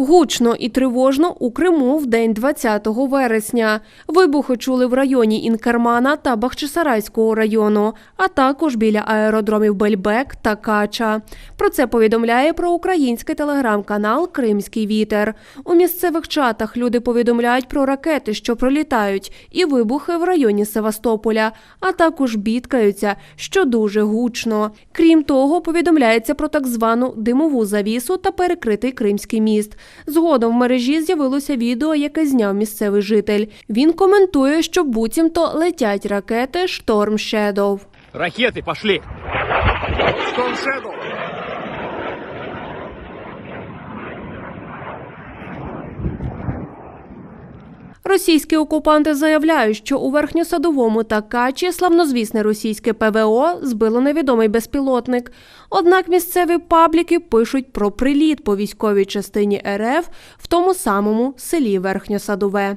Гучно і тривожно у Криму в день 20 вересня. Вибухи чули в районі Інкермана та Бахчисарайського району, а також біля аеродромів Бельбек та Кача. Про це повідомляє проукраїнський телеграм-канал Кримський вітер. У місцевих чатах люди повідомляють про ракети, що пролітають, і вибухи в районі Севастополя, а також бідкаються, що дуже гучно. Крім того, повідомляється про так звану димову завісу та перекритий Кримський міст. Згодом в мережі з'явилося відео, яке зняв місцевий житель. Він коментує, що буцімто летять ракети Шторм Shadow. Ракети пішли! Storm Shadow. Російські окупанти заявляють, що у верхньосадовому та Качі славнозвісне російське ПВО збило невідомий безпілотник. Однак місцеві пабліки пишуть про приліт по військовій частині РФ в тому самому селі Верхньосадове.